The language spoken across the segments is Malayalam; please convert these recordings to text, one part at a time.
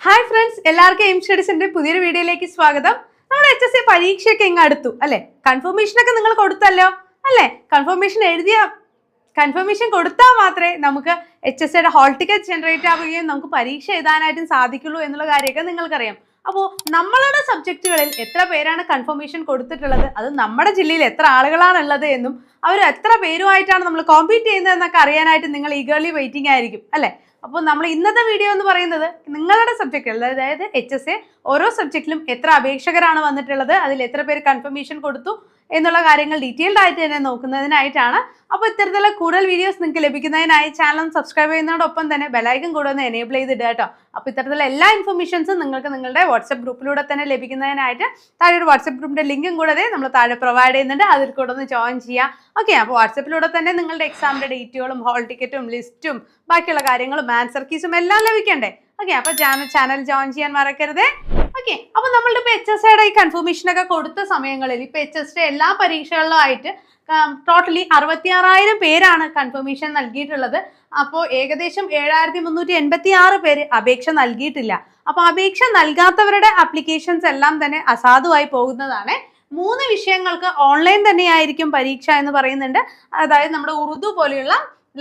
ഹായ് ഫ്രണ്ട്സ് എല്ലാവർക്കും എയിം സ്റ്റഡീസിന്റെ പുതിയൊരു വീഡിയോയിലേക്ക് സ്വാഗതം. നമ്മുടെ എച്ച് എസ് സി പരീക്ഷയൊക്കെ ഇങ്ങ് അടുത്തു അല്ലെ? കൺഫർമേഷൻ ഒക്കെ നിങ്ങൾ കൊടുത്തല്ലോ അല്ലെ? കൺഫർമേഷൻ എഴുതിയ കൺഫർമേഷൻ കൊടുത്താൽ മാത്രമേ നമുക്ക് എച്ച് എസ് സിയുടെ ഹോൾ ടിക്കറ്റ് ജനറേറ്റ് ആവുകയും നമുക്ക് പരീക്ഷ എഴുതാനായിട്ടും സാധിക്കുള്ളൂ എന്നുള്ള കാര്യമൊക്കെ നിങ്ങൾക്കറിയാം. അപ്പോൾ നമ്മളുടെ സബ്ജക്റ്റുകളിൽ എത്ര പേരാണ് കൺഫർമേഷൻ കൊടുത്തിട്ടുള്ളത്? അത് നമ്മുടെ ജില്ലയിൽ എത്ര ആളുകളാണ് ഉള്ളത് എന്നും അവർ എത്ര പേരുമായിട്ടാണ് നമ്മൾ കോമ്പീറ്റ് ചെയ്യുന്നത് എന്നൊക്കെ അറിയാനായിട്ട് നിങ്ങൾ ഈഗർലി വെയിറ്റിംഗ് ആയിരിക്കും അല്ലേ? അപ്പോൾ നമ്മൾ ഇന്നത്തെ വീഡിയോ എന്ന് പറയുന്നത് നിങ്ങളുടെ സബ്ജക്റ്റിൽ അതായത് എച്ച് എസ് എ ഓരോ സബ്ജക്റ്റിലും എത്ര അപേക്ഷകരാണ് വന്നിട്ടുള്ളത് അതിൽ എത്ര പേര് കൺഫർമേഷൻ കൊടുത്തു എന്നുള്ള കാര്യങ്ങൾ ഡീറ്റെയിൽഡ് ആയിട്ട് തന്നെ നോക്കുന്നതിനായിട്ടാണ്. അപ്പോൾ ഇത്തരത്തിലുള്ള കൂടുതൽ വീഡിയോസ് നിങ്ങൾക്ക് ലഭിക്കുന്നതിനായി ചാനൽ സബ്സ്ക്രൈബ് ചെയ്യുന്നതോടൊപ്പം തന്നെ ബെലൈക്കൻ കൂടെ ഒന്ന് എനേബിൾ ചെയ്തിടുക കേട്ടോ. അപ്പോൾ ഇത്തരത്തിലുള്ള എല്ലാ ഇൻഫർമേഷൻസും നിങ്ങൾക്ക് നിങ്ങളുടെ വാട്സപ്പ് ഗ്രൂപ്പിലൂടെ തന്നെ ലഭിക്കുന്നതിനായിട്ട് താഴെ ഒരു വാട്സപ്പ് ഗ്രൂപ്പിന്റെ ലിങ്കും കൂടെ നമ്മൾ താഴെ പ്രൊവൈഡ് ചെയ്യുന്നുണ്ട്. അതിൽ കൂടെ ഒന്ന് ജോയിൻ ചെയ്യാം ഓക്കെ അപ്പോൾ വാട്സപ്പിലൂടെ തന്നെ നിങ്ങളുടെ എക്സാമിന്റെ ഡേറ്റുകളും ഹോൾ ടിക്കറ്റും ലിസ്റ്റും ബാക്കിയുള്ള കാര്യങ്ങളും ആൻസർ കീസും എല്ലാം ലഭിക്കണ്ടേ? ഓക്കെ അപ്പൊ ചാനൽ ജോയിൻ ചെയ്യാൻ മറക്കരുത്. ഓക്കെ അപ്പൊ നമ്മളുടെ ഇപ്പൊ എച്ച് എസ് ഐയുടെ ഈ കൺഫർമേഷൻ ഒക്കെ കൊടുത്ത സമയങ്ങളിൽ ഇപ്പൊ എച്ച് എസ് എല്ലാ പരീക്ഷകളിലും ആയിട്ട് ടോട്ടലി അറുപത്തിയാറായിരം പേരാണ് കൺഫർമേഷൻ നൽകിയിട്ടുള്ളത്. അപ്പോൾ ഏകദേശം ഏഴായിരത്തി മുന്നൂറ്റി എൺപത്തി ആറ് പേര് അപേക്ഷ നൽകിയിട്ടില്ല. അപ്പോൾ അപേക്ഷ നൽകാത്തവരുടെ അപ്ലിക്കേഷൻസ് എല്ലാം തന്നെ അസാധുവായി പോകുന്നതാണ്. മൂന്ന് വിഷയങ്ങൾക്ക് ഓൺലൈൻ തന്നെയായിരിക്കും പരീക്ഷ എന്ന് പറയുന്നുണ്ട്. അതായത് നമ്മുടെ ഉറുദു പോലെയുള്ള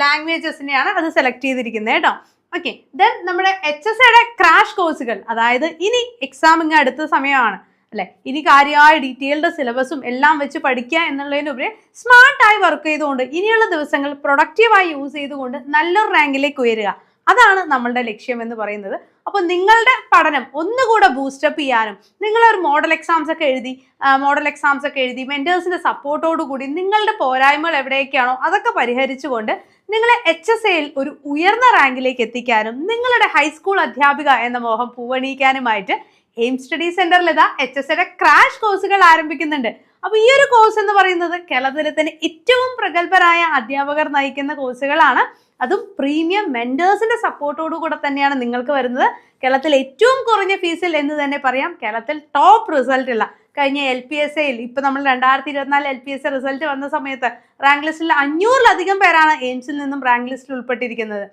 ലാംഗ്വേജസിനെയാണ് അത് സെലക്ട് ചെയ്തിരിക്കുന്നത് കേട്ടോ. ഓക്കെ ദെൻ നമ്മുടെ എച്ച് എസ് എയുടെ ക്രാഷ് കോഴ്സുകൾ അതായത് ഇനി എക്സാം ഇങ്ങ് അടുത്ത സമയമാണ് അല്ലെ? ഇനി കാര്യമായ ഡീറ്റെയിൽഡ് സിലബസും എല്ലാം വെച്ച് പഠിക്കുക എന്നുള്ളതിനുപരി സ്മാർട്ടായി വർക്ക് ചെയ്തുകൊണ്ട് ഇനിയുള്ള ദിവസങ്ങൾ പ്രൊഡക്റ്റീവായി യൂസ് ചെയ്തുകൊണ്ട് നല്ലൊരു റാങ്കിലേക്ക് ഉയരുക. അതാണ് നമ്മളുടെ ലക്ഷ്യം എന്ന് പറയുന്നത്. അപ്പോൾ നിങ്ങളുടെ പഠനം ഒന്നുകൂടെ ബൂസ്റ്റപ്പ് ചെയ്യാനും നിങ്ങളൊരു മോഡൽ എക്സാംസ് ഒക്കെ എഴുതി മോഡൽ എക്സാംസ് ഒക്കെ എഴുതി മെന്റേഴ്സിന്റെ സപ്പോർട്ടോട് കൂടി നിങ്ങളുടെ പോരായ്മകൾ എവിടെയൊക്കെയാണോ അതൊക്കെ പരിഹരിച്ചുകൊണ്ട് നിങ്ങളെ എച്ച് എസ് എയിൽ ഒരു ഉയർന്ന റാങ്കിലേക്ക് എത്തിക്കാനും നിങ്ങളുടെ ഹൈസ്കൂൾ അധ്യാപിക എന്ന മോഹം പൂവണിയിക്കാനുമായിട്ട് എയിം സ്റ്റഡി സെന്ററിൽ ഇതാ എച്ച് എസ് എയുടെ ക്രാഷ് കോഴ്സുകൾ ആരംഭിക്കുന്നുണ്ട്. അപ്പോൾ ഈ ഒരു കോഴ്സ് എന്ന് പറയുന്നത് കേരളത്തിലെ തന്നെ ഏറ്റവും പ്രഗത്ഭരായ അധ്യാപകർ നയിക്കുന്ന കോഴ്സുകളാണ് അതും പ്രീമിയം മെന്റേഴ്സിന്റെ സപ്പോർട്ടോടു കൂടെ തന്നെയാണ് നിങ്ങൾക്ക് വരുന്നത്. കേരളത്തിൽ ഏറ്റവും കുറഞ്ഞ ഫീസിൽ എന്ന് തന്നെ പറയാം. കേരളത്തിൽ ടോപ്പ് റിസൾട്ട് ഉള്ള കഴിഞ്ഞ എൽ പി എസ് എയിൽ ഇപ്പൊ നമ്മൾ രണ്ടായിരത്തി ഇരുപത്തിനാല് L P S A result വന്ന സമയത്ത് റാങ്ക് ലിസ്റ്റിൽ അഞ്ഞൂറിലധികം പേരാണ് എയിംസിൽ നിന്നും റാങ്ക് ലിസ്റ്റിൽ ഉൾപ്പെട്ടിരിക്കുന്നത്.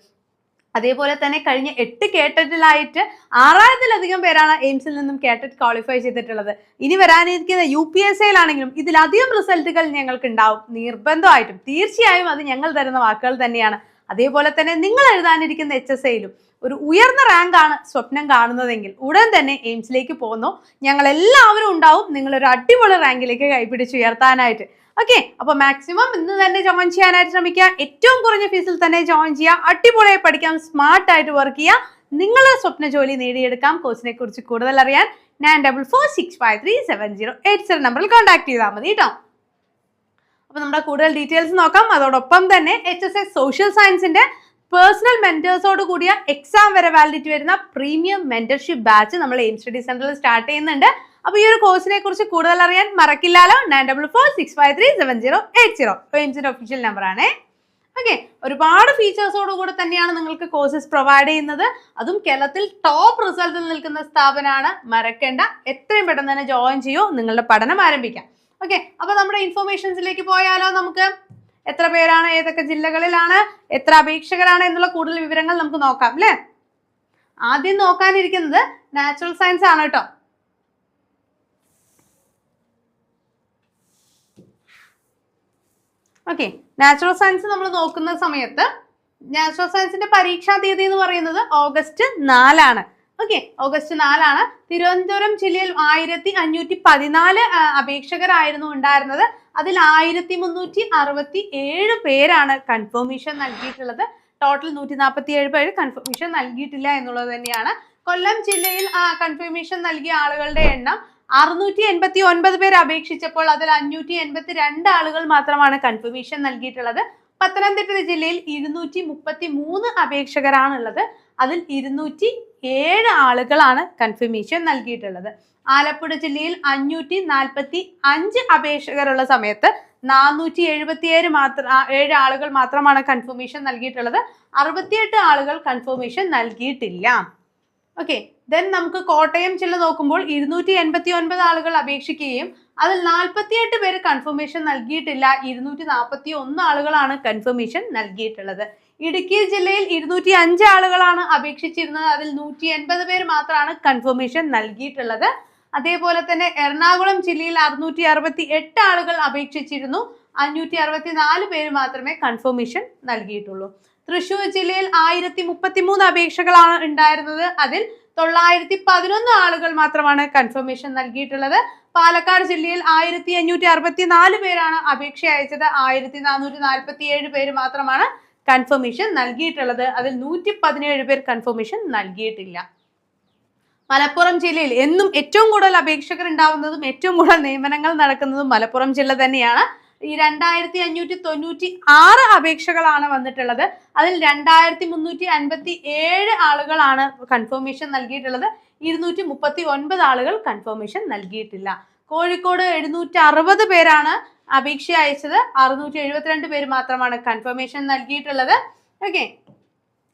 അതേപോലെ തന്നെ കഴിഞ്ഞ എട്ട് കേട്ടറ്റിലായിട്ട് ആറായിരത്തിലധികം പേരാണ് എയിംസിൽ നിന്നും കേട്ടറ്റ് ക്വാളിഫൈ ചെയ്തിട്ടുള്ളത്. ഇനി വരാനിരിക്കുന്ന യു പി എസ് എയിലാണെങ്കിലും ഇതിലധികം റിസൾട്ടുകൾ ഞങ്ങൾക്ക് ഉണ്ടാവും നിർബന്ധമായിട്ടും. തീർച്ചയായും അത് ഞങ്ങൾ തരുന്ന വാക്കുകൾ തന്നെയാണ്. അതേപോലെ തന്നെ നിങ്ങൾ എഴുതാനിരിക്കുന്ന എച്ച് എസ് എയിലും ഒരു ഉയർന്ന റാങ്കാണ് സ്വപ്നം കാണുന്നതെങ്കിൽ ഉടൻ തന്നെ എയിംസിലേക്ക് പോകുന്നു. ഞങ്ങൾ എല്ലാവരും ഉണ്ടാവും. നിങ്ങളൊരു അടിപൊളി റാങ്കിലേക്ക് കൈപിടിച്ചുയർത്താനായിട്ട് ഓക്കെ അപ്പൊ മാക്സിമം ഇന്ന് തന്നെ ജോയിൻ ചെയ്യാനായിട്ട് ശ്രമിക്കുക. ഏറ്റവും കുറഞ്ഞ ഫീസിൽ തന്നെ ജോയിൻ ചെയ്യുക. അടിപൊളിയായി പഠിക്കാം. സ്മാർട്ട് ആയിട്ട് വർക്ക് ചെയ്യുക. നിങ്ങളുടെ സ്വപ്ന ജോലി നേടിയെടുക്കാം. കോഴ്സിനെ കുറിച്ച് കൂടുതൽ അറിയാൻ nine double four six five three seven zero eight seven നമ്പറിൽ കോൺടാക്ട് ചെയ്താൽ മതി കേട്ടോ അപ്പൊ നമ്മുടെ കൂടുതൽ ഡീറ്റെയിൽസ് നോക്കാം. അതോടൊപ്പം തന്നെ എച്ച് എസ് എസ് സോഷ്യൽ സയൻസിന്റെ പേഴ്സണൽ മെന്റേഴ്സോട് കൂടിയ എക്സാം വരെ വാലിഡിറ്റി വരുന്ന പ്രീമിയം മെന്റർഷിപ്പ് ബാച്ച് നമ്മൾ എയിം സ്റ്റഡി സെന്ററിൽ സ്റ്റാർട്ട് ചെയ്യുന്നുണ്ട്. അപ്പൊ ഈ ഒരു കോഴ്സിനെ കുറിച്ച് കൂടുതൽ അറിയാൻ മറക്കില്ലാലോ nine double four six five three seven zero eight zero എയിംസിന്റെ official number ആണേ. ഓക്കെ ഒരുപാട് ഫീച്ചേഴ്സോട് കൂടെ തന്നെയാണ് നിങ്ങൾക്ക് കോഴ്സസ് പ്രൊവൈഡ് ചെയ്യുന്നത്. അതും കേരളത്തിൽ ടോപ്പ് റിസൾട്ടിൽ നിൽക്കുന്ന സ്ഥാപനമാണ്. മറക്കേണ്ട. എത്രയും പെട്ടെന്ന് തന്നെ ജോയിൻ ചെയ്യൂ. നിങ്ങളുടെ പഠനം ആരംഭിക്കാം. ഓക്കെ അപ്പൊ നമ്മുടെ ഇൻഫർമേഷൻസിലേക്ക് പോയാലോ നമുക്ക്? എത്ര പേരാണ് ഏതൊക്കെ ജില്ലകളിലാണ് എത്ര അപേക്ഷകരാണ് എന്നുള്ള കൂടുതൽ വിവരങ്ങൾ നമുക്ക് നോക്കാം അല്ലേ? ആദ്യം നോക്കാനിരിക്കുന്നത് നാച്ചുറൽ സയൻസ് ആണ് കേട്ടോ. ഓക്കെ നാച്ചുറൽ സയൻസ് നമ്മൾ നോക്കുന്ന സമയത്ത് നാച്ചുറൽ സയൻസിന്റെ പരീക്ഷാ തീയതി എന്ന് പറയുന്നത് ഓഗസ്റ്റ് നാലാണ്. ഓക്കെ ഓഗസ്റ്റ് നാലാണ്. തിരുവനന്തപുരം ജില്ലയിൽ ആയിരത്തി അഞ്ഞൂറ്റി പതിനാല് അപേക്ഷകരായിരുന്നു ഉണ്ടായിരുന്നത്. അതിൽ ആയിരത്തി മുന്നൂറ്റി അറുപത്തി ഏഴ് പേരാണ് കൺഫർമേഷൻ നൽകിയിട്ടുള്ളത്. ടോട്ടൽ നൂറ്റി നാൽപ്പത്തി ഏഴ് പേര് കൺഫർമേഷൻ നൽകിയിട്ടില്ല എന്നുള്ളത് തന്നെയാണ്. കൊല്ലം ജില്ലയിൽ കൺഫർമേഷൻ നൽകിയ ആളുകളുടെ എണ്ണം അറുന്നൂറ്റി എൺപത്തി ഒൻപത് പേർ അപേക്ഷിച്ചപ്പോൾ അതിൽ അഞ്ഞൂറ്റി എൺപത്തി രണ്ട് ആളുകൾ മാത്രമാണ് കൺഫർമേഷൻ നൽകിയിട്ടുള്ളത്. പത്തനംതിട്ട ജില്ലയിൽ ഇരുന്നൂറ്റി മുപ്പത്തി മൂന്ന് അപേക്ഷകരാണുള്ളത്. അതിൽ ഇരുന്നൂറ്റി ഏഴ് ആളുകളാണ് കൺഫർമേഷൻ നൽകിയിട്ടുള്ളത്. ആലപ്പുഴ ജില്ലയിൽ അഞ്ഞൂറ്റി നാൽപ്പത്തി അഞ്ച് അപേക്ഷകരുള്ള സമയത്ത് നാനൂറ്റി എഴുപത്തി ഏഴ് മാത്രം ഏഴ് ആളുകൾ മാത്രമാണ് കൺഫർമേഷൻ നൽകിയിട്ടുള്ളത്. അറുപത്തിയെട്ട് ആളുകൾ കൺഫർമേഷൻ നൽകിയിട്ടില്ല. ഓക്കെ ദെൻ നമുക്ക് കോട്ടയം ചില നോക്കുമ്പോൾ ഇരുന്നൂറ്റി എൺപത്തി ഒൻപത് ആളുകൾ അപേക്ഷിക്കുകയും അതിൽ നാൽപ്പത്തിയെട്ട് പേര് കൺഫർമേഷൻ നൽകിയിട്ടില്ല. ഇരുന്നൂറ്റി നാൽപ്പത്തി ഒന്ന് ആളുകളാണ് കൺഫർമേഷൻ നൽകിയിട്ടുള്ളത്. ഇടുക്കി ജില്ലയിൽ ഇരുന്നൂറ്റി അഞ്ച് ആളുകളാണ് അപേക്ഷിച്ചിരുന്നത്. അതിൽ നൂറ്റി എൺപത് പേര് മാത്രമാണ് കൺഫർമേഷൻ നൽകിയിട്ടുള്ളത്. അതേപോലെ തന്നെ എറണാകുളം ജില്ലയിൽ അറുന്നൂറ്റി അറുപത്തി എട്ട് ആളുകൾ അപേക്ഷിച്ചിരുന്നു. അഞ്ഞൂറ്റി അറുപത്തി നാല് പേര് മാത്രമേ കൺഫർമേഷൻ നൽകിയിട്ടുള്ളൂ. തൃശൂർ ജില്ലയിൽ ആയിരത്തി മുപ്പത്തി മൂന്ന് അപേക്ഷകളാണ് ഉണ്ടായിരുന്നത്. അതിൽ തൊള്ളായിരത്തി പതിനൊന്ന് ആളുകൾ മാത്രമാണ് കൺഫർമേഷൻ നൽകിയിട്ടുള്ളത്. പാലക്കാട് ജില്ലയിൽ ആയിരത്തി അഞ്ഞൂറ്റി അറുപത്തി നാല് പേരാണ് അപേക്ഷ അയച്ചത് ആയിരത്തി നാനൂറ്റി നാൽപ്പത്തി ഏഴ് പേര് മാത്രമാണ് കൺഫർമേഷൻ നൽകിയിട്ടുള്ളത് അതിൽ നൂറ്റി പതിനേഴ് പേർ കൺഫർമേഷൻ നൽകിയിട്ടില്ല. മലപ്പുറം ജില്ലയിൽ എന്നും ഏറ്റവും കൂടുതൽ അപേക്ഷകർ ഉണ്ടാവുന്നതും ഏറ്റവും കൂടുതൽ നിയമനങ്ങൾ നടക്കുന്നതും മലപ്പുറം ജില്ല തന്നെയാണ്. ഈ രണ്ടായിരത്തി അഞ്ഞൂറ്റി തൊണ്ണൂറ്റി ആറ് അപേക്ഷകളാണ് വന്നിട്ടുള്ളത്. അതിൽ രണ്ടായിരത്തി മുന്നൂറ്റി അൻപത്തി ഏഴ് ആളുകളാണ് കൺഫർമേഷൻ നൽകിയിട്ടുള്ളത്. ഇരുന്നൂറ്റി മുപ്പത്തി ഒൻപത് ആളുകൾ കൺഫർമേഷൻ നൽകിയിട്ടില്ല. കോഴിക്കോട് എഴുന്നൂറ്റി അറുപത് പേരാണ് അപേക്ഷ അയച്ചത് അറുന്നൂറ്റി എഴുപത്തിരണ്ട് പേര് മാത്രമാണ് കൺഫർമേഷൻ നൽകിയിട്ടുള്ളത്. ഓക്കെ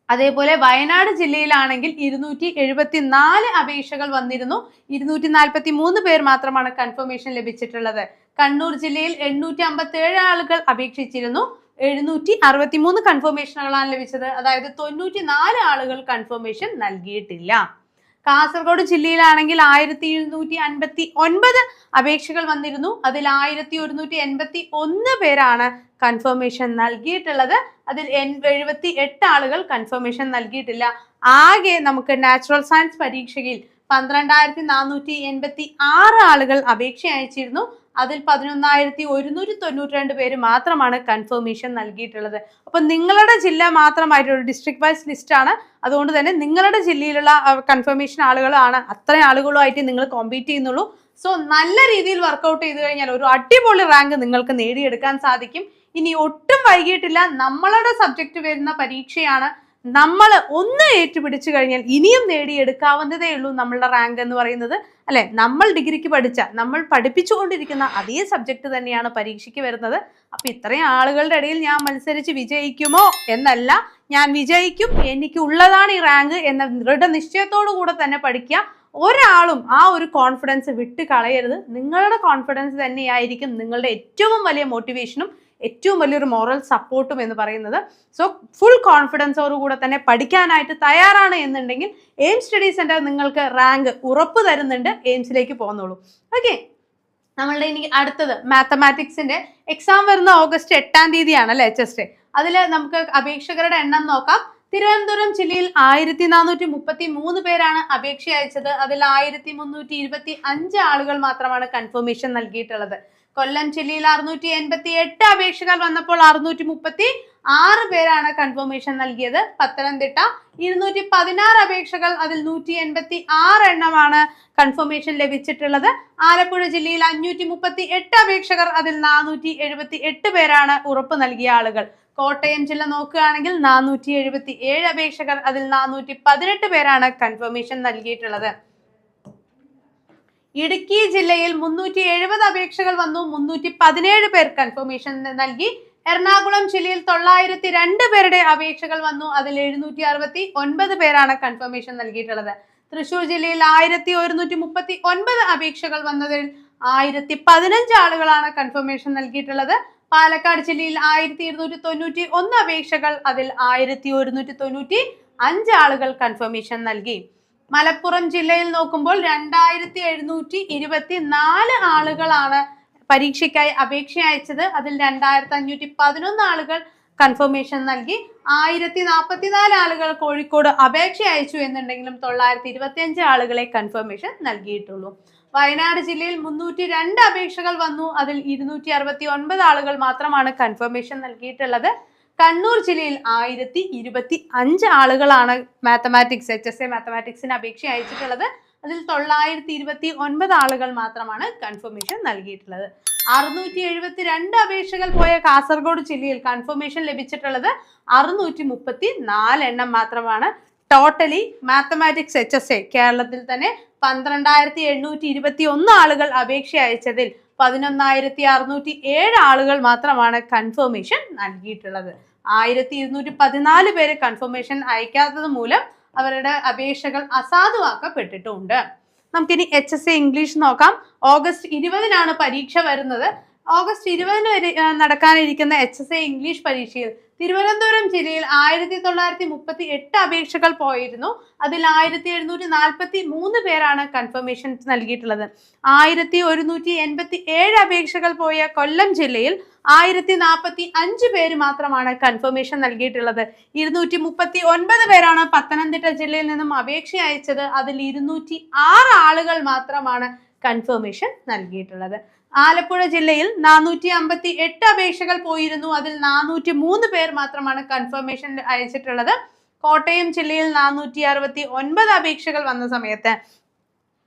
അതേപോലെ വയനാട് ജില്ലയിലാണെങ്കിൽ ഇരുന്നൂറ്റി എഴുപത്തി നാല് അപേക്ഷകൾ വന്നിരുന്നു. ഇരുന്നൂറ്റി നാൽപ്പത്തി മൂന്ന് പേർ മാത്രമാണ് കൺഫർമേഷൻ ലഭിച്ചിട്ടുള്ളത്. കണ്ണൂർ ജില്ലയിൽ എണ്ണൂറ്റി അമ്പത്തി ഏഴ് ആളുകൾ അപേക്ഷിച്ചിരുന്നു. എഴുന്നൂറ്റി അറുപത്തി മൂന്ന് കൺഫർമേഷനുകളാണ് ലഭിച്ചത്. അതായത് തൊണ്ണൂറ്റി നാല് ആളുകൾ കൺഫർമേഷൻ നൽകിയിട്ടില്ല. കാസർഗോഡ് ജില്ലയിലാണെങ്കിൽ ആയിരത്തി എഴുന്നൂറ്റി അൻപത്തി ഒൻപത് അപേക്ഷകൾ വന്നിരുന്നു. അതിൽ ആയിരത്തി ഒരുന്നൂറ്റി എൺപത്തി ഒന്ന് പേരാണ് കൺഫർമേഷൻ നൽകിയിട്ടുള്ളത്. അതിൽ എഴുപത്തി എട്ട് ആളുകൾ കൺഫർമേഷൻ നൽകിയിട്ടില്ല. ആകെ നമുക്ക് നാച്ചുറൽ സയൻസ് പരീക്ഷയിൽ പന്ത്രണ്ടായിരത്തി നാനൂറ്റി എൺപത്തി ആറ് ആളുകൾ അപേക്ഷ അയച്ചിരുന്നു. അതിൽ പതിനൊന്നായിരത്തി ഒരുന്നൂറ്റി തൊണ്ണൂറ്റി രണ്ട് പേര് മാത്രമാണ് കൺഫർമേഷൻ നൽകിയിട്ടുള്ളത്. അപ്പം നിങ്ങളുടെ ജില്ല മാത്രമായിട്ടുള്ള ഡിസ്ട്രിക്ട് വൈസ് ലിസ്റ്റ് ആണ്. അതുകൊണ്ട് തന്നെ നിങ്ങളുടെ ജില്ലയിലുള്ള കൺഫർമേഷൻ ആളുകളാണ് അത്രയും ആളുകളുമായിട്ട് നിങ്ങൾ കോമ്പീറ്റ് ചെയ്യുന്നുള്ളൂ. സോ നല്ല രീതിയിൽ വർക്കൗട്ട് ചെയ്തു കഴിഞ്ഞാൽ ഒരു അടിപൊളി റാങ്ക് നിങ്ങൾക്ക് നേടിയെടുക്കാൻ സാധിക്കും. ഇനി ഒട്ടും വൈകിട്ടില്ല നമ്മളുടെ സബ്ജക്റ്റ് വരുന്ന പരീക്ഷയാണ്. നമ്മൾ ഒന്ന് ഏറ്റുപിടിച്ചു കഴിഞ്ഞാൽ ഇനിയും നേടിയെടുക്കാവുന്നതേ ഉള്ളൂ നമ്മളുടെ റാങ്ക് എന്ന് പറയുന്നത്. അല്ലെ? നമ്മൾ ഡിഗ്രിക്ക് പഠിച്ച നമ്മൾ പഠിപ്പിച്ചുകൊണ്ടിരിക്കുന്ന അതേ സബ്ജക്ട് തന്നെയാണ് പരീക്ഷയ്ക്ക് വരുന്നത്. അപ്പൊ ഇത്രയും ആളുകളുടെ ഇടയിൽ ഞാൻ മത്സരിച്ച് വിജയിക്കുമോ എന്നല്ല. ഞാൻ വിജയിക്കും എനിക്ക് ഉള്ളതാണ് ഈ റാങ്ക് എന്ന ദൃഢനിശ്ചയത്തോടു കൂടെ തന്നെ പഠിക്കുക. ഒരാളും ആ ഒരു കോൺഫിഡൻസ് വിട്ട് കളയരുത്. നിങ്ങളുടെ കോൺഫിഡൻസ് തന്നെയായിരിക്കും നിങ്ങളുടെ ഏറ്റവും വലിയ മോട്ടിവേഷനും ഏറ്റവും വലിയൊരു മോറൽ സപ്പോർട്ടും എന്ന് പറയുന്നത്. സോ ഫുൾ കോൺഫിഡൻസോടുകൂടെ തന്നെ പഠിക്കാനായിട്ട് തയ്യാറാണ് എന്നുണ്ടെങ്കിൽ എയിം സ്റ്റഡി സെന്റർ നിങ്ങൾക്ക് റാങ്ക് ഉറപ്പ് തരുന്നുണ്ട്. എയിംസിലേക്ക് പോകുന്നുള്ളൂ ഓക്കെ നമ്മളുടെ ഇനി അടുത്തത് മാത്തമാറ്റിക്സിന്റെ എക്സാം വരുന്ന ഓഗസ്റ്റ് എട്ടാം തീയതിയാണ് അല്ലെ ഡേ അതിൽ നമുക്ക് അപേക്ഷകരുടെ എണ്ണം നോക്കാം. തിരുവനന്തപുരം ജില്ലയിൽ ആയിരത്തി നാനൂറ്റി മുപ്പത്തി മൂന്ന് പേരാണ് അപേക്ഷ അയച്ചത് അതിൽ ആയിരത്തി മുന്നൂറ്റി ഇരുപത്തി അഞ്ച് ആളുകൾ മാത്രമാണ് കൺഫർമേഷൻ നൽകിയിട്ടുള്ളത്. കൊല്ലം ജില്ലയിൽ അറുന്നൂറ്റി എൺപത്തി എട്ട് അപേക്ഷകൾ വന്നപ്പോൾ അറുന്നൂറ്റി മുപ്പത്തി ആറ് പേരാണ് കൺഫർമേഷൻ നൽകിയത്. പത്തനംതിട്ട ഇരുന്നൂറ്റി പതിനാറ് അപേക്ഷകൾ അതിൽ നൂറ്റി എൺപത്തി ആറ് എണ്ണമാണ് കൺഫർമേഷൻ ലഭിച്ചിട്ടുള്ളത്. ആലപ്പുഴ ജില്ലയിൽ അഞ്ഞൂറ്റി മുപ്പത്തി എട്ട് അപേക്ഷകർ അതിൽ നാനൂറ്റി എഴുപത്തി എട്ട് പേരാണ് ഉറപ്പ് നൽകിയ ആളുകൾ. കോട്ടയം ജില്ല നോക്കുകയാണെങ്കിൽ നാനൂറ്റി എഴുപത്തി ഏഴ് അപേക്ഷകർ അതിൽ നാനൂറ്റി പതിനെട്ട് പേരാണ് കൺഫർമേഷൻ നൽകിയിട്ടുള്ളത്. ഇടുക്കി ജില്ലയിൽ മുന്നൂറ്റി എഴുപത് അപേക്ഷകൾ വന്നു. മുന്നൂറ്റി പതിനേഴ് പേർ കൺഫർമേഷൻ നൽകി. എറണാകുളം ജില്ലയിൽ തൊള്ളായിരത്തി രണ്ട് പേരുടെ അപേക്ഷകൾ വന്നു. അതിൽ എഴുന്നൂറ്റി അറുപത്തി ഒൻപത് പേരാണ് കൺഫർമേഷൻ നൽകിയിട്ടുള്ളത്. തൃശൂർ ജില്ലയിൽ ആയിരത്തി ഒരുന്നൂറ്റി മുപ്പത്തി ഒൻപത് അപേക്ഷകൾ വന്നതിൽ ആയിരത്തി പതിനഞ്ച് ആളുകളാണ് കൺഫർമേഷൻ നൽകിയിട്ടുള്ളത്. പാലക്കാട് ജില്ലയിൽ ആയിരത്തി ഇരുന്നൂറ്റി തൊണ്ണൂറ്റി ഒന്ന് അപേക്ഷകൾ അതിൽ ആയിരത്തി ഒരുന്നൂറ്റി തൊണ്ണൂറ്റി അഞ്ച് ആളുകൾ കൺഫർമേഷൻ നൽകി. മലപ്പുറം ജില്ലയിൽ നോക്കുമ്പോൾ രണ്ടായിരത്തി എഴുന്നൂറ്റി ഇരുപത്തി നാല് ആളുകളാണ് പരീക്ഷയ്ക്കായി അപേക്ഷ അയച്ചത്. അതിൽ രണ്ടായിരത്തി അഞ്ഞൂറ്റി പതിനൊന്ന് ആളുകൾ കൺഫർമേഷൻ നൽകി. ആയിരത്തി നാൽപ്പത്തിനാല് ആളുകൾ കോഴിക്കോട് അപേക്ഷ അയച്ചു എന്നുണ്ടെങ്കിലും തൊള്ളായിരത്തി ഇരുപത്തി അഞ്ച് ആളുകളെ കൺഫർമേഷൻ നൽകിയിട്ടുള്ളൂ. വയനാട് ജില്ലയിൽ മുന്നൂറ്റി രണ്ട് അപേക്ഷകൾ വന്നു. അതിൽ ഇരുന്നൂറ്റി അറുപത്തി ഒൻപത് ആളുകൾ മാത്രമാണ് കൺഫർമേഷൻ നൽകിയിട്ടുള്ളത്. കണ്ണൂർ ജില്ലയിൽ ആയിരത്തി ഇരുപത്തി അഞ്ച് ആളുകളാണ് മാത്തമാറ്റിക്സ് എച്ച് എസ് എ മാത്തമാറ്റിക്സിന് അപേക്ഷ അയച്ചിട്ടുള്ളത്. അതിൽ തൊള്ളായിരത്തി ഇരുപത്തി ഒൻപത് ആളുകൾ മാത്രമാണ് കൺഫർമേഷൻ നൽകിയിട്ടുള്ളത്. അറുന്നൂറ്റി എഴുപത്തി രണ്ട് അപേക്ഷകൾ പോയ കാസർഗോഡ് ജില്ലയിൽ കൺഫർമേഷൻ ലഭിച്ചിട്ടുള്ളത് അറുന്നൂറ്റി മുപ്പത്തി നാല് എണ്ണം മാത്രമാണ്. Totally mathematics H S A കേരളത്തിൽ തന്നെ പന്ത്രണ്ടായിരത്തി എണ്ണൂറ്റി ഇരുപത്തി ഒന്ന് ആളുകൾ അപേക്ഷ അയച്ചതിൽ പതിനൊന്നായിരത്തി അറുന്നൂറ്റി ഏഴ് ആളുകൾ മാത്രമാണ് കൺഫർമേഷൻ നൽകിയിട്ടുള്ളത്. ആയിരത്തി ഇരുന്നൂറ്റി പതിനാല് പേര് കൺഫർമേഷൻ അയക്കാത്തത് മൂലം അവരുടെ അപേക്ഷകൾ അസാധുവാക്കപ്പെട്ടിട്ടുണ്ട്. നമുക്കിനി എച്ച് എസ് എ ഇംഗ്ലീഷ് നോക്കാം. ഓഗസ്റ്റ് ഇരുപതിനാണ് പരീക്ഷ വരുന്നത്. ഓഗസ്റ്റ് ഇരുപതിന് നടക്കാനിരിക്കുന്ന എച്ച് എസ് എ ഇംഗ്ലീഷ് പരീക്ഷയിൽ തിരുവനന്തപുരം ജില്ലയിൽ ആയിരത്തി തൊള്ളായിരത്തി മുപ്പത്തി എട്ട് അപേക്ഷകൾ പോയിരുന്നു. അതിൽ ആയിരത്തി എഴുന്നൂറ്റി നാൽപ്പത്തി മൂന്ന് പേരാണ് കൺഫർമേഷൻ നൽകിയിട്ടുള്ളത്. ആയിരത്തി ഒരുന്നൂറ്റി എൺപത്തി ഏഴ് അപേക്ഷകൾ പോയ കൊല്ലം ജില്ലയിൽ ആയിരത്തി നാൽപ്പത്തി അഞ്ച് പേര് മാത്രമാണ് കൺഫർമേഷൻ നൽകിയിട്ടുള്ളത്. ഇരുന്നൂറ്റി മുപ്പത്തി ഒൻപത് പേരാണ് പത്തനംതിട്ട ജില്ലയിൽ നിന്നും അപേക്ഷ അയച്ചത്. അതിൽ ഇരുന്നൂറ്റി ആറ് ആളുകൾ മാത്രമാണ് കൺഫർമേഷൻ നൽകിയിട്ടുള്ളത്. ആലപ്പുഴ ജില്ലയിൽ നാനൂറ്റി അമ്പത്തി എട്ട് അപേക്ഷകൾ പോയിരുന്നു. അതിൽ നാനൂറ്റി മൂന്ന് പേർ മാത്രമാണ് കൺഫർമേഷൻ അയച്ചിട്ടുള്ളത്. കോട്ടയം ജില്ലയിൽ നാനൂറ്റി അറുപത്തി ഒൻപത് അപേക്ഷകൾ വന്ന സമയത്ത്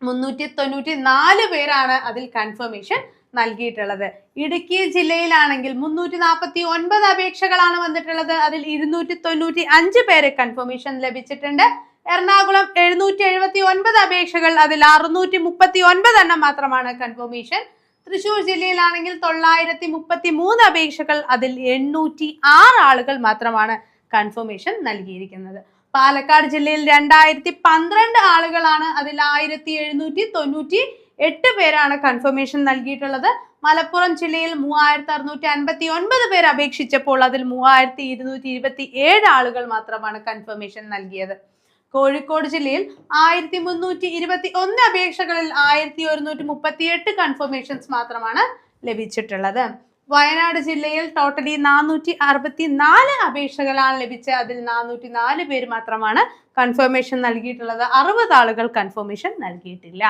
മുന്നൂറ്റി തൊണ്ണൂറ്റി നാല് പേരാണ് അതിൽ കൺഫർമേഷൻ നൽകിയിട്ടുള്ളത്. ഇടുക്കി ജില്ലയിലാണെങ്കിൽ മുന്നൂറ്റി നാൽപ്പത്തി ഒൻപത് അപേക്ഷകളാണ് വന്നിട്ടുള്ളത്. അതിൽ ഇരുന്നൂറ്റി തൊണ്ണൂറ്റി അഞ്ച് പേര് കൺഫർമേഷൻ ലഭിച്ചിട്ടുണ്ട്. എറണാകുളം എഴുന്നൂറ്റി എഴുപത്തി ഒൻപത് അപേക്ഷകൾ അതിൽ അറുന്നൂറ്റി മുപ്പത്തി ഒൻപത് എണ്ണം മാത്രമാണ് കൺഫർമേഷൻ തൃശൂർ ജില്ലയിലാണെങ്കിൽ തൊള്ളായിരത്തി മുപ്പത്തി മൂന്ന് അപേക്ഷകൾ അതിൽ എണ്ണൂറ്റി ആറ് ആളുകൾ മാത്രമാണ് കൺഫർമേഷൻ നൽകിയിരിക്കുന്നത്. പാലക്കാട് ജില്ലയിൽ രണ്ടായിരത്തി പന്ത്രണ്ട് ആളുകളാണ് അതിൽ ആയിരത്തി എഴുന്നൂറ്റി തൊണ്ണൂറ്റി എട്ട് പേരാണ് കൺഫർമേഷൻ നൽകിയിട്ടുള്ളത്. മലപ്പുറം ജില്ലയിൽ മൂവായിരത്തി അറുന്നൂറ്റി അൻപത്തി ഒൻപത് പേർ അപേക്ഷിച്ചപ്പോൾ അതിൽ മൂവായിരത്തി ഇരുന്നൂറ്റി ഇരുപത്തി ഏഴ് ആളുകൾ മാത്രമാണ് കൺഫർമേഷൻ നൽകിയത്. കോഴിക്കോട് ജില്ലയിൽ ആയിരത്തി മുന്നൂറ്റി ഇരുപത്തി ഒന്ന് അപേക്ഷകളിൽ ആയിരത്തി ഒരുന്നൂറ്റി മുപ്പത്തി എട്ട് കൺഫർമേഷൻസ് മാത്രമാണ് ലഭിച്ചിട്ടുള്ളത്. വയനാട് ജില്ലയിൽ ടോട്ടലി നാനൂറ്റി അറുപത്തി നാല് അപേക്ഷകളാണ് ലഭിച്ചത്. അതിൽ നാനൂറ്റി നാല് പേര് മാത്രമാണ് കൺഫർമേഷൻ നൽകിയിട്ടുള്ളത്. അറുപത് ആളുകൾ കൺഫർമേഷൻ നൽകിയിട്ടില്ല.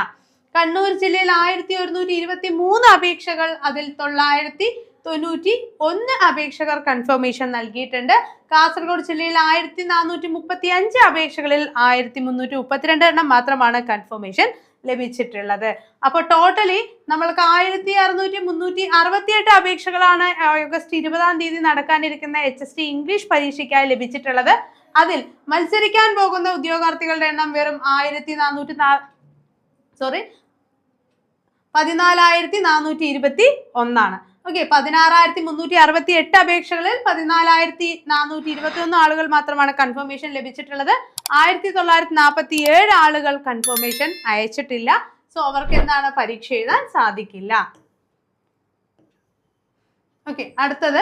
കണ്ണൂർ ജില്ലയിൽ ആയിരത്തി ഒരുന്നൂറ്റി ഇരുപത്തി മൂന്ന് അപേക്ഷകൾ. അതിൽ തൊള്ളായിരത്തി തൊണ്ണൂറ്റി ഒന്ന് അപേക്ഷകർ കൺഫർമേഷൻ നൽകിയിട്ടുണ്ട്. കാസർഗോഡ് ജില്ലയിൽ ആയിരത്തി നാനൂറ്റി മുപ്പത്തി അഞ്ച് അപേക്ഷകളിൽ ആയിരത്തി മുന്നൂറ്റി മുപ്പത്തിരണ്ട് എണ്ണം മാത്രമാണ് കൺഫർമേഷൻ ലഭിച്ചിട്ടുള്ളത്. അപ്പോൾ ടോട്ടലി നമ്മൾക്ക് ആയിരത്തി അറുന്നൂറ്റി മുന്നൂറ്റി അറുപത്തിയെട്ട് അപേക്ഷകളാണ് ഓഗസ്റ്റ് ഇരുപതാം തീയതി നടക്കാനിരിക്കുന്ന എച്ച് എസ് ടി ഇംഗ്ലീഷ് പരീക്ഷയ്ക്കായി ലഭിച്ചിട്ടുള്ളത്. അതിൽ മത്സരിക്കാൻ പോകുന്ന ഉദ്യോഗാർത്ഥികളുടെ എണ്ണം വെറും ആയിരത്തി നാനൂറ്റി സോറി പതിനാലായിരത്തി നാനൂറ്റി ഇരുപത്തി ഒന്നാണ് ഓക്കെ പതിനാറായിരത്തി മുന്നൂറ്റി അറുപത്തി എട്ട് അപേക്ഷകളിൽ പതിനാലായിരത്തി നാനൂറ്റി ഇരുപത്തി ഒന്ന് ആളുകൾ മാത്രമാണ് കൺഫർമേഷൻ ലഭിച്ചിട്ടുള്ളത്. ആയിരത്തി തൊള്ളായിരത്തി നാൽപ്പത്തി ഏഴ് ആളുകൾ കൺഫർമേഷൻ അയച്ചിട്ടില്ല. സോ അവർക്ക് എന്താണ് പരീക്ഷ എഴുതാൻ സാധിക്കില്ല? ഓക്കെ അടുത്തത്.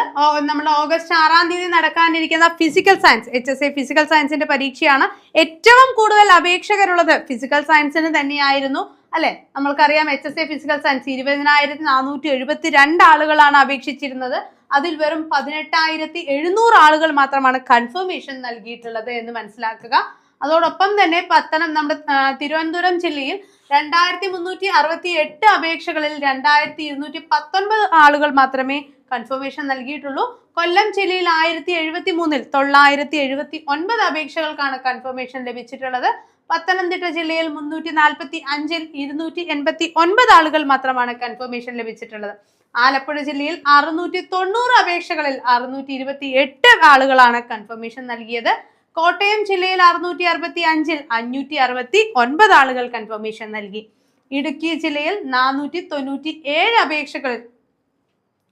നമ്മൾ ഓഗസ്റ്റ് ആറാം തീയതി നടക്കാനിരിക്കുന്ന physical science H S A physical സയൻസിന്റെ പരീക്ഷയാണ് ഏറ്റവും കൂടുതൽ അപേക്ഷകരുള്ളത്. ഫിസിക്കൽ സയൻസിന് തന്നെയായിരുന്നു. അല്ലെ? നമ്മൾക്കറിയാം H S A physical science ഇരുപതിനായിരത്തി നാനൂറ്റി എഴുപത്തി രണ്ട് ആളുകളാണ് അപേക്ഷിച്ചിരുന്നത്. അതിൽ വെറും പതിനെട്ടായിരത്തി എഴുന്നൂറ് ആളുകൾ മാത്രമാണ് കൺഫർമേഷൻ നൽകിയിട്ടുള്ളത് എന്ന് മനസ്സിലാക്കുക. അതോടൊപ്പം തന്നെ പത്തനം നമ്മുടെ തിരുവനന്തപുരം ജില്ലയിൽ രണ്ടായിരത്തി മുന്നൂറ്റി അറുപത്തി എട്ട് അപേക്ഷകളിൽ രണ്ടായിരത്തി ഇരുന്നൂറ്റി പത്തൊൻപത് ആളുകൾ മാത്രമേ കൺഫർമേഷൻ നൽകിയിട്ടുള്ളൂ. കൊല്ലം ജില്ലയിൽ ആയിരത്തി എഴുപത്തി മൂന്നിൽ തൊള്ളായിരത്തി എഴുപത്തി ഒൻപത് അപേക്ഷകൾക്കാണ് കൺഫർമേഷൻ ലഭിച്ചിട്ടുള്ളത്. പത്തനംതിട്ട ജില്ലയിൽ മുന്നൂറ്റി നാൽപ്പത്തി അഞ്ചിൽ ഇരുന്നൂറ്റി എൺപത്തി ഒൻപത് ആളുകൾ മാത്രമാണ് കൺഫർമേഷൻ ലഭിച്ചിട്ടുള്ളത്. ആലപ്പുഴ ജില്ലയിൽ അറുന്നൂറ്റി തൊണ്ണൂറ് അപേക്ഷകളിൽ അറുന്നൂറ്റി ഇരുപത്തി എട്ട് ആളുകളാണ് കൺഫർമേഷൻ നൽകിയത്. കോട്ടയം ജില്ലയിൽ അറുന്നൂറ്റി അറുപത്തി അഞ്ചിൽ അഞ്ഞൂറ്റി അറുപത്തി ഒൻപത് ആളുകൾ കൺഫർമേഷൻ നൽകി. ഇടുക്കി ജില്ലയിൽ നാനൂറ്റി തൊണ്ണൂറ്റി ഏഴ് അപേക്ഷകളിൽ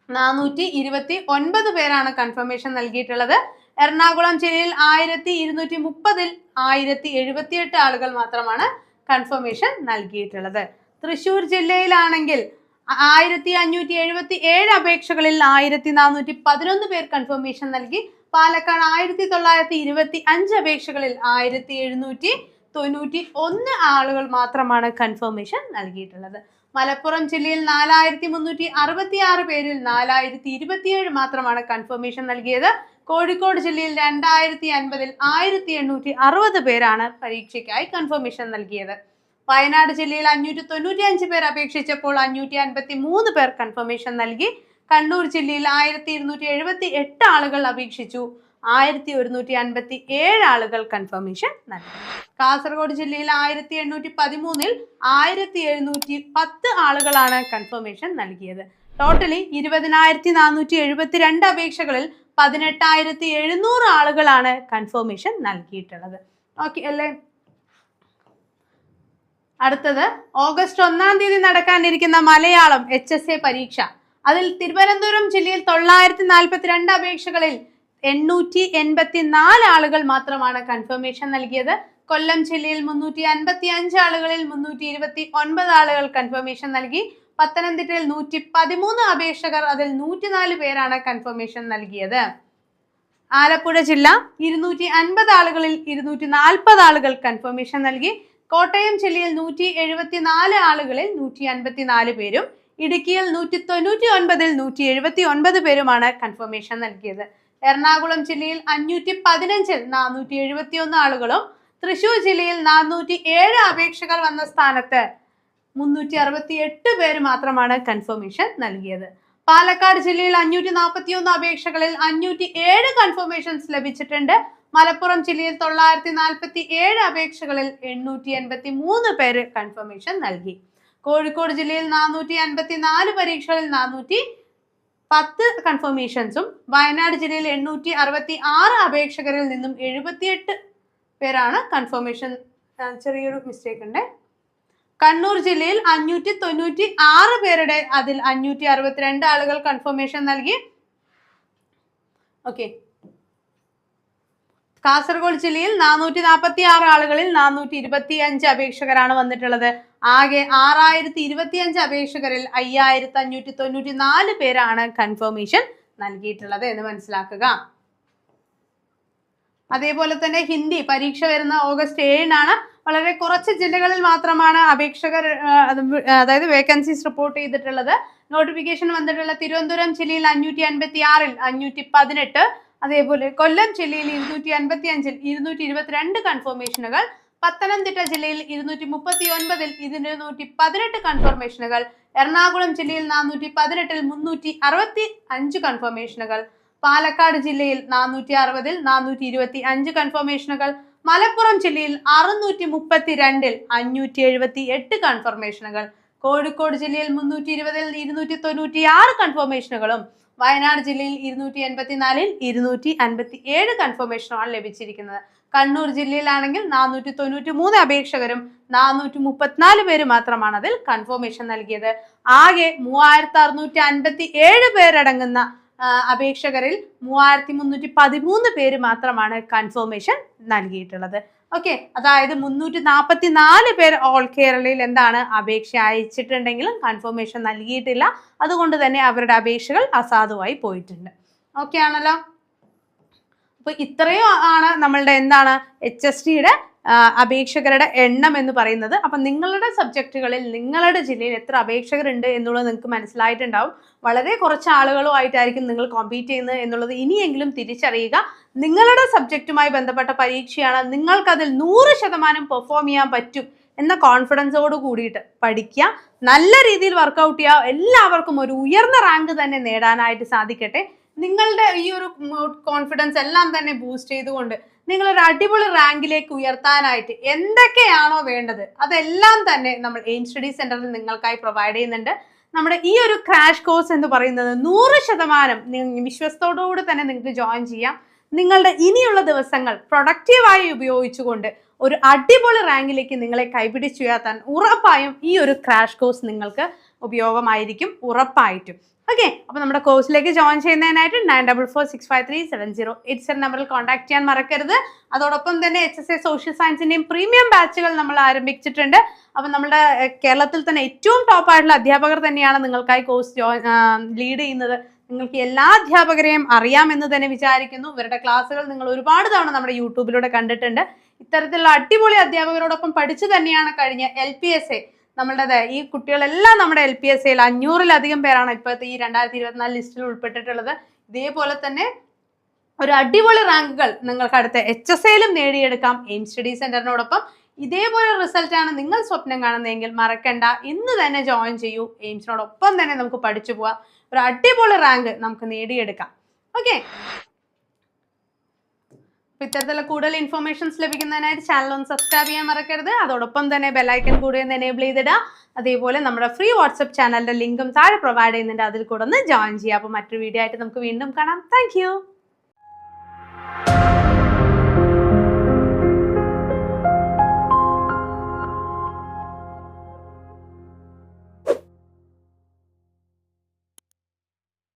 നാനൂറ്റി ഇരുപത്തി ഒൻപത് പേരാണ് കൺഫർമേഷൻ നൽകിയിട്ടുള്ളത്. എറണാകുളം ജില്ലയിൽ ആയിരത്തി ഇരുന്നൂറ്റി മുപ്പതിൽ ആയിരത്തി എഴുപത്തിയെട്ട് ആളുകൾ മാത്രമാണ് കൺഫർമേഷൻ നൽകിയിട്ടുള്ളത്. തൃശൂർ ജില്ലയിലാണെങ്കിൽ ആയിരത്തി അഞ്ഞൂറ്റി എഴുപത്തി ഏഴ് അപേക്ഷകളിൽ ആയിരത്തി നാനൂറ്റി പതിനൊന്ന് പേർ കൺഫർമേഷൻ നൽകി. പാലക്കാട് ആയിരത്തി തൊള്ളായിരത്തി ഇരുപത്തി അഞ്ച് അപേക്ഷകളിൽ ആയിരത്തി എഴുന്നൂറ്റി തൊണ്ണൂറ്റി ഒന്ന് ആളുകൾ മാത്രമാണ് കൺഫർമേഷൻ നൽകിയിട്ടുള്ളത്. മലപ്പുറം ജില്ലയിൽ നാലായിരത്തി മുന്നൂറ്റി അറുപത്തി ആറ് പേരിൽ നാലായിരത്തി ഇരുപത്തിയേഴ് മാത്രമാണ് കൺഫർമേഷൻ നൽകിയത്. കോഴിക്കോട് ജില്ലയിൽ രണ്ടായിരത്തി അൻപതിൽ ആയിരത്തി എണ്ണൂറ്റി അറുപത് പേരാണ് പരീക്ഷയ്ക്കായി കൺഫർമേഷൻ നൽകിയത്. വയനാട് ജില്ലയിൽ അഞ്ഞൂറ്റി തൊണ്ണൂറ്റി അഞ്ച് പേർ അപേക്ഷിച്ചപ്പോൾ അഞ്ഞൂറ്റി അൻപത്തി മൂന്ന് പേർ കൺഫർമേഷൻ നൽകി. കണ്ണൂർ ജില്ലയിൽ ആയിരത്തി ഇരുന്നൂറ്റി എഴുപത്തി എട്ട് ആളുകൾ അപേക്ഷിച്ചു. ആയിരത്തി ഒരുന്നൂറ്റി അൻപത്തി ഏഴ് ആളുകൾ കൺഫർമേഷൻ നൽകി. കാസർഗോഡ് ജില്ലയിൽ ആയിരത്തി എണ്ണൂറ്റി പതിമൂന്നിൽ ആയിരത്തി എഴുന്നൂറ്റി പത്ത് ആളുകളാണ് കൺഫർമേഷൻ നൽകിയത്. ടോട്ടലി ഇരുപതിനായിരത്തി നാനൂറ്റി എഴുപത്തി രണ്ട് അപേക്ഷകളിൽ പതിനെട്ടായിരത്തി എഴുന്നൂറ് ആളുകളാണ് കൺഫർമേഷൻ നൽകിയിട്ടുള്ളത്. ഓക്കെ അല്ലേ? അടുത്തത് ഓഗസ്റ്റ് ഒന്നാം തീയതി നടക്കാനിരിക്കുന്ന മലയാളം എച്ച് എസ് എ പരീക്ഷ. അതിൽ തിരുവനന്തപുരം ജില്ലയിൽ തൊള്ളായിരത്തി നാൽപ്പത്തി രണ്ട് അപേക്ഷകളിൽ എണ്ണൂറ്റി എൺപത്തി നാല് ആളുകൾ മാത്രമാണ് കൺഫർമേഷൻ നൽകിയത്. കൊല്ലം ജില്ലയിൽ മുന്നൂറ്റി അൻപത്തി അഞ്ച് ആളുകളിൽ മുന്നൂറ്റി ഇരുപത്തി ഒൻപത് ആളുകൾ കൺഫർമേഷൻ നൽകി. പത്തനംതിട്ടയിൽ നൂറ്റി പതിമൂന്ന് അപേക്ഷകർ അതിൽ നൂറ്റിനാല് പേരാണ് കൺഫർമേഷൻ നൽകിയത്. ആലപ്പുഴ ജില്ല ഇരുന്നൂറ്റി അൻപത് ആളുകളിൽ ഇരുന്നൂറ്റി നാൽപ്പത് ആളുകൾ കൺഫർമേഷൻ നൽകി. കോട്ടയം ജില്ലയിൽ നൂറ്റി എഴുപത്തിനാല് ആളുകളിൽ നൂറ്റി അൻപത്തിനാല് പേരും ഇടുക്കിയിൽ നൂറ്റി തൊണ്ണൂറ്റി ഒൻപതിൽ നൂറ്റി എഴുപത്തി ഒൻപത് പേരുമാണ് കൺഫർമേഷൻ നൽകിയത്. എറണാകുളം ജില്ലയിൽ അഞ്ഞൂറ്റി പതിനഞ്ചിൽ നാനൂറ്റി എഴുപത്തി ഒന്ന് ആളുകളും തൃശൂർ ജില്ലയിൽ നാനൂറ്റി ഏഴ് അപേക്ഷകൾ വന്ന സ്ഥാനത്ത് മുന്നൂറ്റി അറുപത്തി എട്ട് പേര് മാത്രമാണ് കൺഫർമേഷൻ നൽകിയത്. പാലക്കാട് ജില്ലയിൽ അഞ്ഞൂറ്റി നാൽപ്പത്തി ഒന്ന് അപേക്ഷകളിൽ അഞ്ഞൂറ്റി ഏഴ് കൺഫർമേഷൻസ് ലഭിച്ചിട്ടുണ്ട്. മലപ്പുറം ജില്ലയിൽ തൊള്ളായിരത്തി നാൽപ്പത്തി ഏഴ് അപേക്ഷകളിൽ എണ്ണൂറ്റി എൺപത്തി മൂന്ന് പേര് കൺഫർമേഷൻ നൽകി. കോഴിക്കോട് ജില്ലയിൽ നാനൂറ്റി അൻപത്തി നാല് പരീക്ഷകളിൽ നാനൂറ്റി പത്ത് കൺഫർമേഷൻസും വയനാട് ജില്ലയിൽ എണ്ണൂറ്റി അറുപത്തി ആറ് അപേക്ഷകരിൽ നിന്നും എഴുപത്തിയെട്ട് പേരാണ് കൺഫർമേഷൻ ചെറിയൊരു മിസ്റ്റേക്ക് ഉണ്ട്. കണ്ണൂർ ജില്ലയിൽ അഞ്ഞൂറ്റി തൊണ്ണൂറ്റി ആറ് പേരുടെ അതിൽ അഞ്ഞൂറ്റി അറുപത്തിരണ്ട് ആളുകൾ കൺഫർമേഷൻ നൽകി. ഓക്കെ കാസർഗോഡ് ജില്ലയിൽ നാനൂറ്റി നാൽപ്പത്തി ആറ് ആളുകളിൽ നാനൂറ്റി ഇരുപത്തി അഞ്ച് അപേക്ഷകരാണ് വന്നിട്ടുള്ളത്. ആകെ ആറായിരത്തി ഇരുപത്തി അഞ്ച് അപേക്ഷകരിൽ അയ്യായിരത്തി അഞ്ഞൂറ്റി തൊണ്ണൂറ്റി നാല് പേരാണ് കൺഫർമേഷൻ നൽകിയിട്ടുള്ളത് എന്ന് മനസ്സിലാക്കുക. അതേപോലെ തന്നെ ഹിന്ദി പരീക്ഷ വരുന്ന ഓഗസ്റ്റ് ഏഴിനാണ് വളരെ കുറച്ച് ജില്ലകളിൽ മാത്രമാണ് അപേക്ഷകർ അതായത് വേക്കൻസീസ് റിപ്പോർട്ട് ചെയ്തിട്ടുള്ളത്. നോട്ടിഫിക്കേഷൻ വന്നിട്ടുള്ള തിരുവനന്തപുരം ജില്ലയിൽ അഞ്ഞൂറ്റി അൻപത്തി ആറിൽ അഞ്ഞൂറ്റി പതിനെട്ട് അതേപോലെ കൊല്ലം ജില്ലയിൽ ഇരുന്നൂറ്റി അൻപത്തി അഞ്ചിൽ ഇരുന്നൂറ്റി ഇരുപത്തിരണ്ട് കൺഫർമേഷനുകൾ പത്തനംതിട്ട ജില്ലയിൽ ഇരുന്നൂറ്റി മുപ്പത്തി ഒൻപതിൽ ഇരുന്നൂറ്റി പതിനെട്ട് കൺഫർമേഷനുകൾ എറണാകുളം ജില്ലയിൽ നാനൂറ്റി പതിനെട്ടിൽ മുന്നൂറ്റി അറുപത്തി അഞ്ച് കൺഫർമേഷനുകൾ പാലക്കാട് ജില്ലയിൽ നാനൂറ്റി അറുപതിൽ നാനൂറ്റി ഇരുപത്തി അഞ്ച് കൺഫർമേഷനുകൾ മലപ്പുറം ജില്ലയിൽ അറുന്നൂറ്റി മുപ്പത്തി രണ്ടിൽ അഞ്ഞൂറ്റി എഴുപത്തി എട്ട് കൺഫർമേഷനുകൾ കോഴിക്കോട് ജില്ലയിൽ മുന്നൂറ്റി ഇരുപതിൽ ഇരുന്നൂറ്റി തൊണ്ണൂറ്റി ആറ് കൺഫർമേഷനുകളും വയനാട് ജില്ലയിൽ ഇരുന്നൂറ്റി എൺപത്തിനാലിൽ ഇരുന്നൂറ്റി അൻപത്തി ഏഴ് കൺഫർമേഷനുമാണ് ലഭിച്ചിരിക്കുന്നത്. കണ്ണൂർ ജില്ലയിലാണെങ്കിൽ നാനൂറ്റി തൊണ്ണൂറ്റി മൂന്ന് അപേക്ഷകരും നാനൂറ്റി മുപ്പത്തിനാല് പേര് മാത്രമാണ് അതിൽ കൺഫർമേഷൻ നൽകിയത്. ആകെ മൂവായിരത്തി അറുന്നൂറ്റി അൻപത്തി ഏഴ് പേരടങ്ങുന്ന അപേക്ഷകരിൽ മൂവായിരത്തി മുന്നൂറ്റി പതിമൂന്ന് പേര് മാത്രമാണ് കൺഫർമേഷൻ നൽകിയിട്ടുള്ളത്. ഓക്കെ അതായത് മുന്നൂറ്റി നാൽപ്പത്തി നാല് പേർ ഓൾ കേരളയിൽ എന്താണ് അപേക്ഷ അയച്ചിട്ടുണ്ടെങ്കിലും കൺഫർമേഷൻ നൽകിയിട്ടില്ല. അതുകൊണ്ട് തന്നെ അവരുടെ അപേക്ഷകൾ അസാധുവായി പോയിട്ടുണ്ട്. ഓക്കെ ആണല്ലോ? അപ്പൊ ഇത്രയും ആണ് നമ്മളുടെ എന്താണ് എച്ച് എസ് ടിയുടെ അപേക്ഷകരുടെ എണ്ണം എന്ന് പറയുന്നത്. അപ്പൊ നിങ്ങളുടെ സബ്ജക്റ്റുകളിൽ നിങ്ങളുടെ ജില്ലയിൽ എത്ര അപേക്ഷകരുണ്ട് എന്നുള്ളത് നിങ്ങൾക്ക് മനസ്സിലായിട്ടുണ്ടാവും. വളരെ കുറച്ച് ആളുകളുമായിട്ടായിരിക്കും നിങ്ങൾ കോമ്പീറ്റ് ചെയ്യുന്നത് എന്നുള്ളത് ഇനിയെങ്കിലും തിരിച്ചറിയുക. നിങ്ങളുടെ സബ്ജക്റ്റുമായി ബന്ധപ്പെട്ട പരീക്ഷയാണ് നിങ്ങൾക്കതിൽ നൂറ് ശതമാനം പെർഫോം ചെയ്യാൻ പറ്റും എന്ന കോൺഫിഡൻസോട് കൂടിയിട്ട് പഠിക്കുക. നല്ല രീതിയിൽ വർക്കൗട്ട് ചെയ്യുക. എല്ലാവർക്കും ഒരു ഉയർന്ന റാങ്ക് തന്നെ നേടാനായിട്ട് സാധിക്കട്ടെ. നിങ്ങളുടെ ഈ ഒരു കോൺഫിഡൻസ് എല്ലാം തന്നെ ബൂസ്റ്റ് ചെയ്തുകൊണ്ട് നിങ്ങൾ ഒരു അടിപൊളി റാങ്കിലേക്ക് ഉയർത്താനായിട്ട് എന്തൊക്കെയാണോ വേണ്ടത് അതെല്ലാം തന്നെ നമ്മൾ എയിം സ്റ്റഡി സെന്ററിൽ നിങ്ങൾക്കായി പ്രൊവൈഡ് ചെയ്യുന്നുണ്ട്. നമ്മുടെ ഈ ഒരു ക്രാഷ് കോഴ്സ് എന്ന് പറയുന്നത് നൂറ് ശതമാനം വിശ്വസത്തോടുകൂടി തന്നെ നിങ്ങൾക്ക് ജോയിൻ ചെയ്യാം. നിങ്ങളുടെ ഇനിയുള്ള ദിവസങ്ങൾ പ്രൊഡക്റ്റീവായി ഉപയോഗിച്ചുകൊണ്ട് ഒരു അടിപൊളി റാങ്കിലേക്ക് നിങ്ങളെ കൈപിടിച്ചുയർത്താൻ ഉറപ്പായും ഈ ഒരു ക്രാഷ് കോഴ്സ് നിങ്ങൾക്ക് ഉപയോഗമായിരിക്കും ഉറപ്പായിട്ടും. ഓക്കെ അപ്പോൾ നമ്മുടെ കോഴ്സിലേക്ക് join ചെയ്യുന്നതിനായിട്ട് nine double four six five three seven zero eight seven നമ്പറിൽ കോൺടാക്ട് ചെയ്യാൻ മറക്കരുത്. അതോടൊപ്പം തന്നെ എച്ച് എസ് എ സോഷ്യൽ സയൻസിന്റെയും പ്രീമിയം ബാച്ചുകൾ നമ്മൾ ആരംഭിച്ചിട്ടുണ്ട്. അപ്പം നമ്മുടെ കേരളത്തിൽ തന്നെ ഏറ്റവും ടോപ്പ് ആയിട്ടുള്ള അധ്യാപകർ തന്നെയാണ് നിങ്ങൾക്കായി കോഴ്സ് ലീഡ് ചെയ്യുന്നത്. നിങ്ങൾക്ക് എല്ലാ അധ്യാപകരെയും അറിയാമെന്ന് തന്നെ വിചാരിക്കുന്നു. ഇവരുടെ ക്ലാസ്സുകൾ നിങ്ങൾ ഒരുപാട് തവണ നമ്മുടെ യൂട്യൂബിലൂടെ കണ്ടിട്ടുണ്ട്. ഇത്തരത്തിലുള്ള അടിപൊളി അധ്യാപകരോടൊപ്പം പഠിച്ചു തന്നെയാണ് കഴിഞ്ഞ എൽ പി എസ് എ നമ്മളുടെ ഈ കുട്ടികളെല്ലാം നമ്മുടെ എൽ പി എസ് സിയിൽ അഞ്ഞൂറിലധികം പേരാണ് ഇപ്പോഴത്തെ ഈ രണ്ടായിരത്തി ഇരുപത്തിനാല് ലിസ്റ്റിൽ ഉൾപ്പെട്ടിട്ടുള്ളത്. ഇതേപോലെ തന്നെ ഒരു അടിപൊളി റാങ്കുകൾ നിങ്ങൾക്ക് അടുത്ത എച്ച് എസ് എയിലും നേടിയെടുക്കാം. എയിം സ്റ്റഡി സെന്ററിനോടൊപ്പം. ഇതേപോലെ റിസൾട്ടാണ് നിങ്ങൾ സ്വപ്നം കാണുന്നതെങ്കിൽ മറക്കണ്ട. ഇന്ന് തന്നെ ജോയിൻ ചെയ്യൂ. എയിംസിനോടൊപ്പം തന്നെ നമുക്ക് പഠിച്ചു പോവാം. ഒരു അടിപൊളി റാങ്ക് നമുക്ക് നേടിയെടുക്കാം. ഓക്കെ? അപ്പോൾ ഇത്തരത്തിലുള്ള കൂടുതൽ ഇൻഫർമേഷൻസ് ലഭിക്കുന്നതിനായിട്ട് ചാനൽ ഒന്ന് സബ്സ്ക്രൈബ് ചെയ്യാൻ മറക്കരുത്. അതോടൊപ്പം തന്നെ ബെല്ലൈക്കൺ കൂടി ഒന്ന് എനേബിൾ ചെയ്തിടാം. അതേപോലെ നമ്മുടെ ഫ്രീ വാട്സപ്പ് ചാനലിന്റെ ലിങ്കും താഴെ പ്രൊവൈഡ് ചെയ്യുന്നുണ്ട്. അതിൽ കൂടെ ഒന്ന് ജോയിൻ ചെയ്യാം. അപ്പൊ മറ്റൊരു വീഡിയോ ആയിട്ട് നമുക്ക് വീണ്ടും കാണാം. താങ്ക്